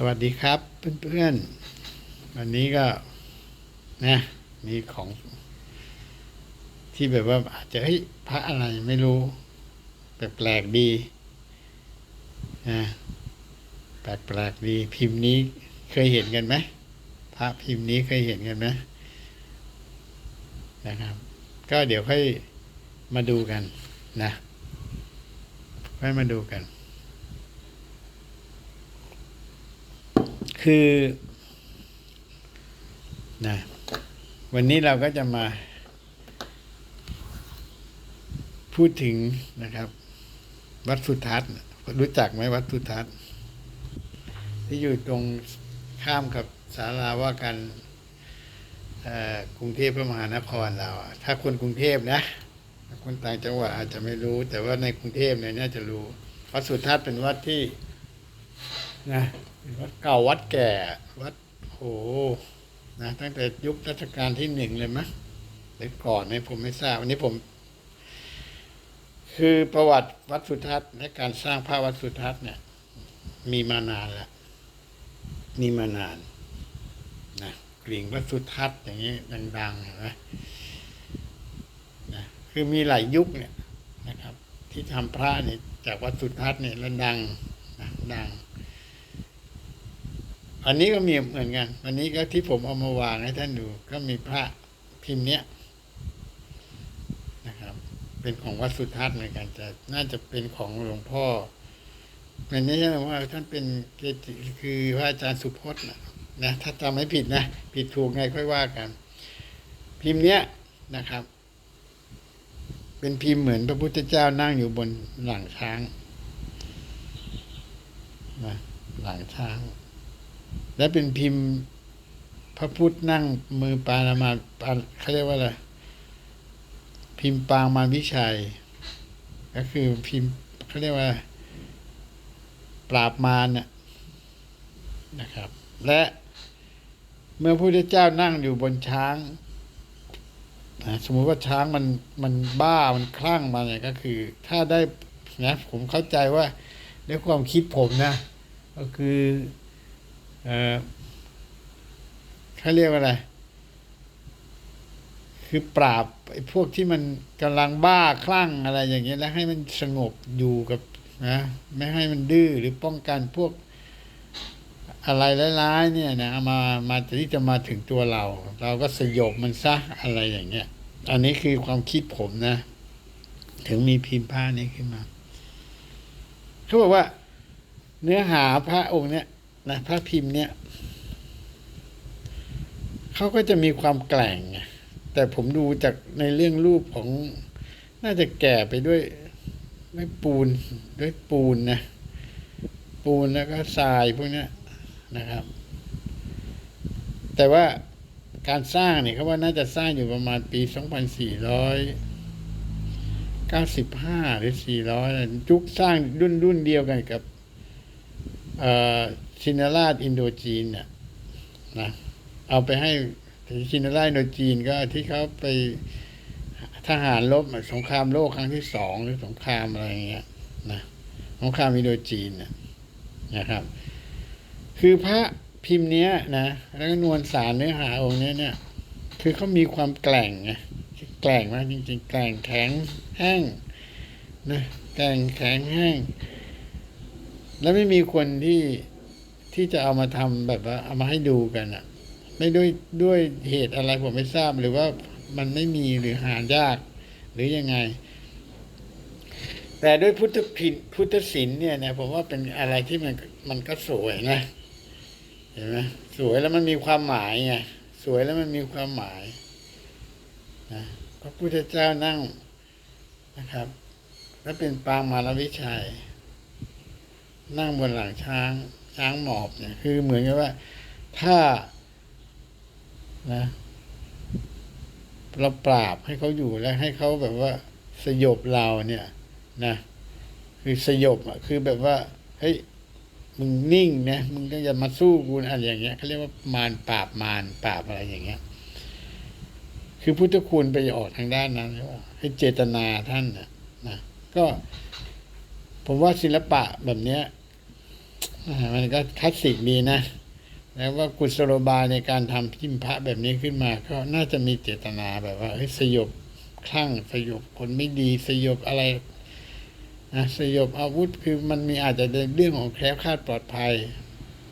สวัสดีครับเพื่อนๆ วันนี้ก็นะมีของ ที่แบบว่าอาจจะเฮ้ยพระอะไรไม่รู้แปลกๆดีนะแปลกๆดี พิมพ์นี้เคยเห็นกันไหมพระพิมพ์นี้เคยเห็นกันไหมนะครับ ก็เดี๋ยวค่อยมาดูกันนะค่อยมาดูกัน คือนะวันนี้เราก็จะมา พูดถึงนะครับ วัดสุทัศน์รู้จักไหมวัดสุทัศน์ที่อยู่ตรงข้ามกับศาลาว่าการกรุงเทพพระมหานครเราถ้าคนกรุงเทพนะคนต่างจังหวัดอาจจะไม่รู้ แต่ว่าในกรุงเทพเนี่ยน่าจะรู้วัดสุทัศน์เป็นวัดที่นะ วัดเก่าวัดแก่ วัดโหนะตั้งแต่ยุครัชกาลที่หนึ่งเลยมั้ยหรือก่อนเนี่ยผมไม่ทราบวันนี้ผม คือประวัติวัดสุทัศน์และการสร้างพระวัดสุทัศน์เนี่ย มีมานานแล้วมีมานานนะกลิ่งวัดสุทัศน์อย่างนี้ดังๆเห็นไหมนะคือมีหลายยุคเนี่ยนะครับ ที่ทำพระเนี่ยจากวัดสุทัศน์เนี่ยแล้วดังนะดัง อันนี้ก็มีเหมือนกัน อันนี้ก็ที่ผมเอามาวางให้ท่านดู ก็มีพระพิมพ์เนี้ยนะครับ เป็นของวัดสุทัศน์เหมือนกันแต่น่าจะเป็นของหลวงพ่อมันไม่ใช่ว่าท่านเป็นเกจิคือพระอาจารย์สุพจน์นะนะถ้าจำไม่ผิดนะผิดถูกไงค่อยว่ากัน พิมพ์เนี้ยนะครับ เป็นพิมพ์เหมือนพระพุทธเจ้านั่งอยู่บนหลังช้างนะหลังช้าง และเป็นพิมพ์พระพุทธนั่งมือปานามาปาเขาเรียกว่าอะไรพิมพ์ปางมาวิชัย ก็คือพิมพ์เขาเรียกว่า ปราบมารน่ะนะครับ และเมื่อพระพุทธเจ้านั่งอยู่บนช้างนะสมมุติว่าช้างมันมันบ้ามันคลั่งมาเนี่ยก็คือ ถ้าได้นะผมเข้าใจว่าด้วยความคิดผมนะ ก็คือ เออเขาเรียกว่าอะไร คือปราบไอ้พวกที่มันกำลังบ้าคลั่งอะไรอย่างเงี้ยแล้วให้มันสงบอยู่กับนะไม่ให้มันดื้อหรือป้องกันพวกอะไรร้ายๆเนี่ยนะมามาที่จะมาถึงตัวเรา เราก็สยบมันซะอะไรอย่างเงี้ย อันนี้คือความคิดผมนะ ถึงมีพิมพ์ผ้านี้ขึ้นมาเขาบอกว่า เนื้อหาพระองค์เนี้ย นะพระพิมพ์เนี่ยเขาก็จะมีความแกล่งแต่ผมดูจากในเรื่องรูปของน่าจะแก่ไปด้วยด้วยปูนด้วยปูนนะปูนแล้วก็ทรายพวกนี้นะครับ แต่ว่าการสร้างเนี่ยเขาว่าน่าจะสร้างอยู่ประมาณปี 2495 หรือ 400ยุคสร้างรุ่นรุ่นเดียวกันกับ ชินราชอินโดจีนเนี่ยนะเอาไปให้ชินราชอินโดจีนก็ที่เขาไปทหารลบสงครามโลกครั้งที่สองหรือสงครามอะไรเงี้ยนะสงครามอินโดจีนเนี่ยนะครับ คือพระพิมพ์เนี้ยนะแล้วก็นวลสารเนื้อหาองค์เนี้ยเนี่ย คือเขามีความแกล่งไงแกล่งมากจริงๆ แกล่งแข็งแห้งนะแกล่งแข็งแห้ง แล้วไม่มีคนที่ ที่จะเอามาทำแบบว่าเอามาให้ดูกันอะไม่ด้วยด้วยเหตุอะไรผมไม่ทราบหรือว่ามันไม่มีหรือหายาก หรือยังไง แต่ด้วยพุทธพินพุทธศิลป์เนี่ยนะผมว่าเป็นอะไรที่มันมันก็สวยนะเห็นไหมสวยแล้วมันมีความหมายไงสวยแล้วมันมีความหมายนะพระพุทธเจ้านั่งนะครับ แล้วเป็นปางมารวิชัย นั่งบนหลังช้าง ช้างหมอบเนี่ยคือเหมือนกับว่าถ้านะเราปราบให้เขาอยู่แล้วให้เขาแบบว่าสยบเราเนี่ย นะคือสยบอะคือแบบว่าเฮ้ยมึงนิ่งนะมึงก็อย่ามาสู้กูอะไรอย่างเงี้ยเขาเรียกว่ามารปราบมารปราบอะไรอย่างเงี้ย คือพุทธคุณไปออกทางด้านนั้นใช่ป่ะให้เจตนาท่านนะนะก็ ผมว่าศิลปะแบบเนี้ย มันก็คลาสสิกดีนะ แล้วว่ากุศโลบายในการทำพิมพ์พระแบบนี้ขึ้นมาก็น่าจะมีเจตนาแบบว่าเฮ้ยสยบคลั่งสยบคนไม่ดีสยบอะไรนะสยบอาวุธคือมันมีอาจจะเป็นเรื่องของแคล้วคลาดปลอดภัย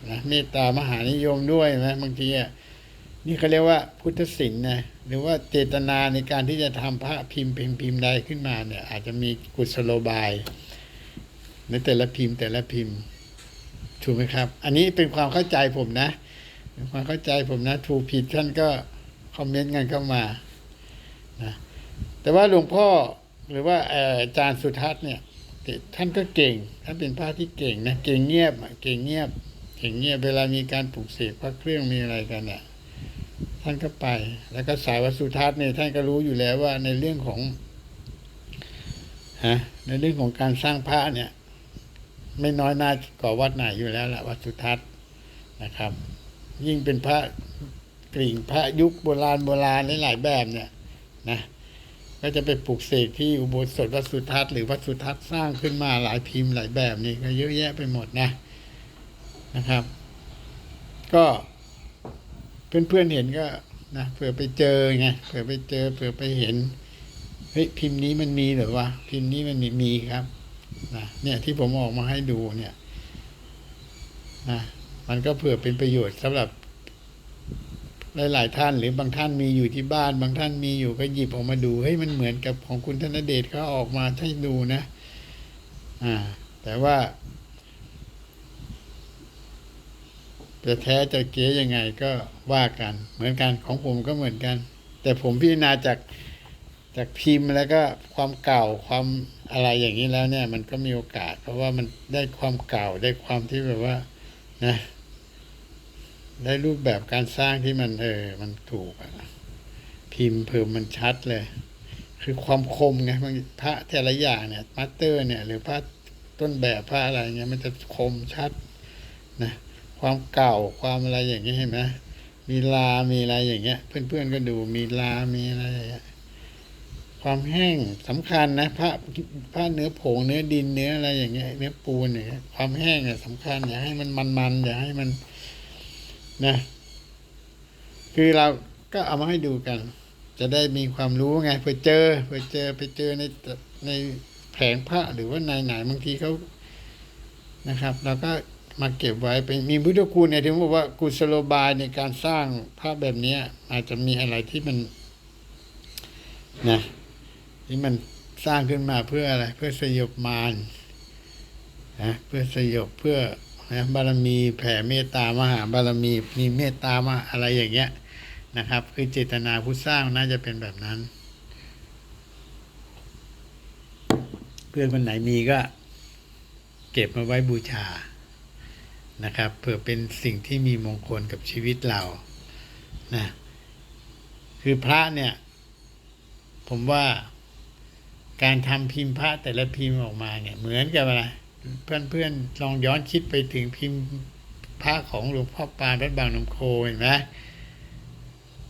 นะเมตตามหานิยมด้วยนะบางทีอะนี่เขาเรียกว่าพุทธศิลป์นะหรือว่าเจตนาในการที่จะทำพระพิมพ์พิมพ์พิมพ์ใดขึ้นมาเนี่ย อาจจะมีกุศโลบาย ในแต่ละพิมพ์แต่ละพิมพ์ ถูกไหมครับ อันนี้เป็นความเข้าใจผมนะความเข้าใจผมนะ ถูกผิดท่านก็คอมเมนต์กันเข้ามานะแต่ว่าหลวงพ่อหรือว่าอาจารย์สุทัศน์เนี่ยท่านก็เก่งท่านเป็นพระที่เก่งนะเก่งเงียบเก่งเงียบเก่งเงียบเวลามีการปลูกเสกพระเครื่องมีอะไรกันเนี่ยท่านก็ไป แล้วก็สายวัดสุทัศน์เนี่ยท่านก็รู้อยู่แล้วว่าในเรื่องของฮะในเรื่องของการสร้างพระเนี่ย ไม่น้อยหน้ากว่าวัดไหนอยู่แล้วละวัดสุทัศน์นะครับ ยิ่งเป็นพระกริ่งพระยุคโบราณโบราณหลายแบบเนี่ยนะก็จะไปปลูกเสกที่อุโบสถวัดสุทัศน์หรือวัดสุทัศน์สร้างขึ้นมาหลายพิมพ์หลายแบบนี่ก็เยอะแยะไปหมดนะนะครับ ก็เพื่อนๆเห็นก็นะเผื่อไปเจอไงเผื่อไปเจอเผื่อไปเห็นเฮ้ยพิมพ์นี้มันมีหรือวะพิมพ์นี้มันมีมีครับ นะเนี่ยที่ผมออกมาให้ดูเนี่ยนะมันก็เผื่อเป็นประโยชน์สำหรับหลายๆท่านหรือบางท่านมีอยู่ที่บ้าน บางท่านมีอยู่ก็หยิบออกมาดูเฮ้ยมันเหมือนกับของคุณธนเดชเขาออกมาให้ดูนะ อ่า แต่ว่าจะแท้จะเก๊ยังไงก็ว่ากัน เหมือนกันของผมก็เหมือนกัน แต่ผมพิจารณาจาก จากพิมพ์แล้วก็ความเก่าความอะไรอย่างนี้แล้วเนี่ย มันก็มีโอกาส เพราะว่ามันได้ความเก่าได้ความที่แบบว่า นะ ได้รูปแบบการสร้างที่มันเออ มันถูกอะพิมพ์เพิ่มมันชัดเลย คือความคมไงบางพระแต่ละอย่างเนี่ยมาสเตอร์ เนี่ย หรือพระต้นแบบพระอะไรเงี้ยมันจะคมชัดนะความเก่าความอะไรอย่างเงี้ยเห็นไหมมีลา มีอะไรอย่างเงี้ย เพื่อนๆก็ดูมีลา มีอะไรอย่างเงี้ย ความแห้งสำคัญนะพระพระเนื้อผงเนื้อดินเนื้ออะไรอย่างเงี้ยเนื้อปูนเนี่ยความแห้งเนี่ยสำคัญอย่าให้มันมันๆอย่าให้มันนะคือเราก็เอามาให้ดูกัน จะได้มีความรู้ไงเผื่อเจอเผื่อเจอไปเจอในในแผงพระหรือว่าในไหนบางทีเขานะครับเราก็มาเก็บไว้เป็นมีพุทธคุณเนี่ยถึงบอกว่ากุศโลบายในการสร้างพระแบบนี้อาจจะมีอะไรที่มันนะ ที่มันสร้างขึ้นมาเพื่ออะไร เพื่อสยบมารนะเพื่อสยบเพื่อนะบารมีแผ่เมตตามหาบารมีมีเมตตามาอะไรอย่างเงี้ยนะครับ คือเจตนาผู้สร้างน่าจะเป็นแบบนั้น เพื่อนคนไหนมีก็ เก็บมาไว้บูชานะครับเพื่อเป็นสิ่งที่มีมงคลกับชีวิตเรานะคือพระเนี่ย ผมว่า การทำพิมพ์พระแต่ละพิมพ์ออกมาเนี่ยเหมือนกับอะไรเพื่อนๆลองย้อนคิดไปถึงพิมพ์พระของหลวงพ่อปานวัดบางน้ำโคเห็นไหม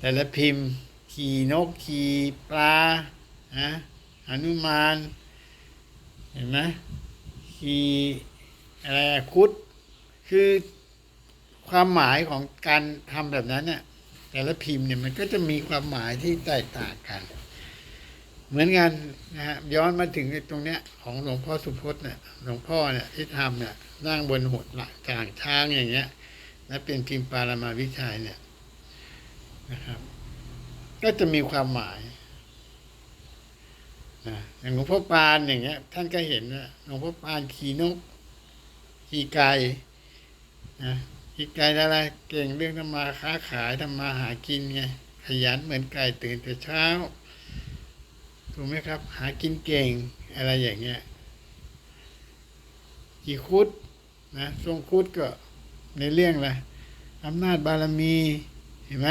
แต่ละพิมพ์ขี่นกขี่ปลานะอนุมานเห็นไหมขี่อะไรคุดคือความหมายของการทำแบบนั้นเนี่ยแต่ละพิมพ์เนี่ยมันก็จะมีความหมายที่แตกต่างกัน เหมือนกันนะฮะย้อนมาถึงตรงเนี้ย ของหลวงพ่อสุพจน์เนี่ยหลวงพ่อเนี่ยที่ทำเนี่ยนั่งบนหัวหลังกลางช้างอย่างเงี้ยและเป็นพิมพ์ปารามาวิชัยเนี่ยนะครับ ก็จะมีความหมายนะอย่างหลวงพ่อปานอย่างเงี้ย ท่านก็เห็นว่าหลวงพ่อปานขี่นกขี่ไก่นะขี่ไก่อะไรเก่งเรื่องทำมาค้าขายทำมาหากินไงขยันเหมือนไก่ตื่นแต่เช้า ถูกไหมครับ หากินเก่งอะไรอย่างเงี้ยกี่คุดนะทรงคุดก็ในเรื่องอะไรอำนาจบารมีเห็นไหม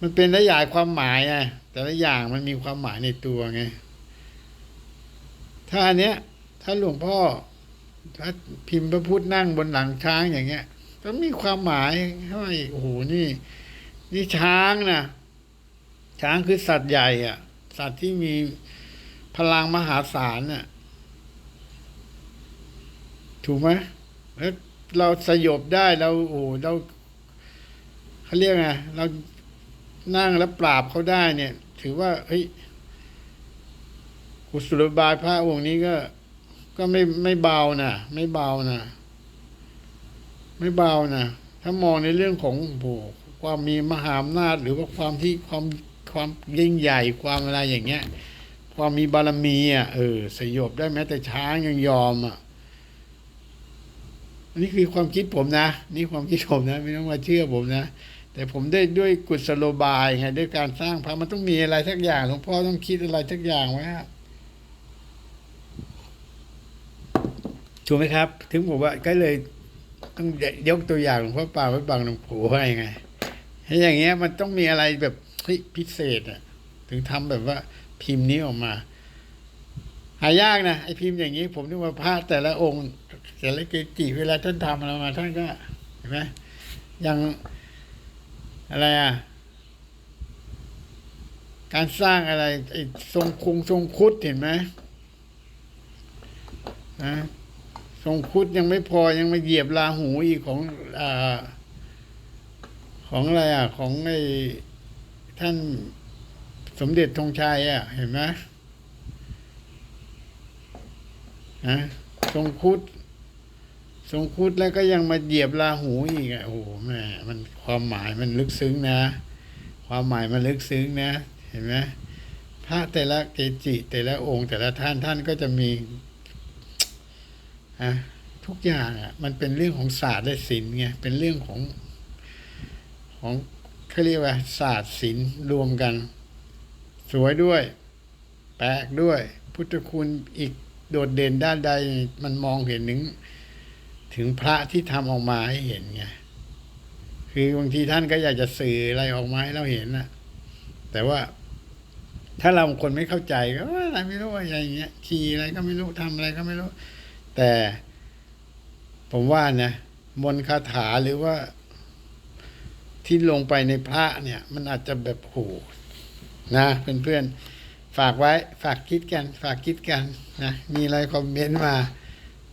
มันเป็นระยายความหมายอะแต่ละอย่างมันมีความหมายในตัวไง ถ้าอันเนี้ย ถ้าหลวงพ่อถ้าพิมพ์พระพุทธนั่งบนหลังช้างอย่างเงี้ยก็มีความหมายให้โอ้โหนี่ นี่ช้างนะช้างคือสัตว์ใหญ่อะ สัตว์ที่มีพลังมหาศาลน่ะ ถูกไหมเแล้วเราสยบได้เราโอ้โหเราเขาเรียกไงเรานั่งแล้วปราบเขาได้เนี่ย ถือว่าเฮ้ยกุศลบายพระองค์นี้ก็ ก็ไม่ไม่เบานะไม่เบานะไม่เบานะถ้ามองในเรื่องของโอ้โหความมีมหาอำนาจหรือว่าความที่ความ ความยิ่งใหญ่ความอะไรอย่างเงี้ย ความมีบารมีอะเออสยบได้แม้แต่ช้างยังยอมอะนี่คือความคิดผมนะ นี่ความคิดผมนะ ไม่ต้องมาเชื่อผมนะ แต่ผมได้ด้วยกุศโลบายไงด้วยการสร้างพระมันต้องมีอะไรสักอย่างหลวงพ่อต้องคิดอะไรสักอย่างไว้ครับถูกไหมครับ ถึงผมว่าก็เลยต้องยกตัวอย่างหลวงพ่อป่าวัดบางหลวงปู่ให้ไงให้อย่างเงี้ยมันต้องมีอะไรแบบ เฮ้ยพิเศษอะถึงทำแบบว่าพิมพ์นี้ออกมา หายากนะไอ้พิมพ์อย่างนี้ ผมนึกว่าพระแต่ละองค์แต่ละเกจิเวลาท่านทำอะไรมาท่านก็เห็นไหมอย่างอะไรอะการสร้างอะไรไอ้ทรงคุงทรงคุดเห็นไหมนะทรงคุดยังไม่พอยังมาเหยียบลาหูอีกของอ่าของอะไรอะ ของไอ้ ท่านสมเด็จธงชัยอะ เห็นไหมฮะทรงคุดทรงคุดแล้วก็ยังมาเหยียบลาหูอีกอะโอ้โหแม่มันความหมายมันลึกซึ้งนะ ความหมายมันลึกซึ้งนะ เห็นไหมพระแต่ละเกจิ แต่ละองค์ แต่ละท่านท่านก็จะมีฮะทุกอย่างอะ มันเป็นเรื่องของศาสตร์และศิลป์ไงเป็นเรื่องของของ เขาเรียกว่าศาสตร์ศิลป์รวมกัน สวยด้วย แปลกด้วย พุทธคุณอีกโดดเด่นด้านใดมันมองเห็นถึง ถึงพระที่ทำออกมาให้เห็นไงคือบางทีท่านก็อยากจะสื่ออะไรออกมาให้เราเห็นนะแต่ว่าถ้าเราคนไม่เข้าใจก็อะไรไม่รู้อะไรอย่างเงี้ยขี่อะไรก็ไม่รู้ทำอะไรก็ไม่รู้ แต่ผมว่านะมนคาถาหรือว่า ที่ลงไปในพระเนี่ย มันอาจจะแบบโหนะเพื่อนๆ ฝากไว้ฝากคิดกัน ฝากคิดกันนะมีอะไรคอมเมนต์มา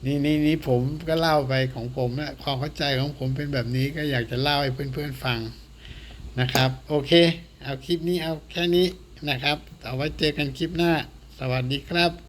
นี่นี่นี่ผมก็เล่าไปของผมนะความเข้าใจของผมเป็นแบบนี้ก็อยากจะเล่าให้เพื่อนๆฟังนะครับ โอเค เอาคลิปนี้เอาแค่นี้นะครับ เอาไว้เจอกันคลิปหน้า สวัสดีครับ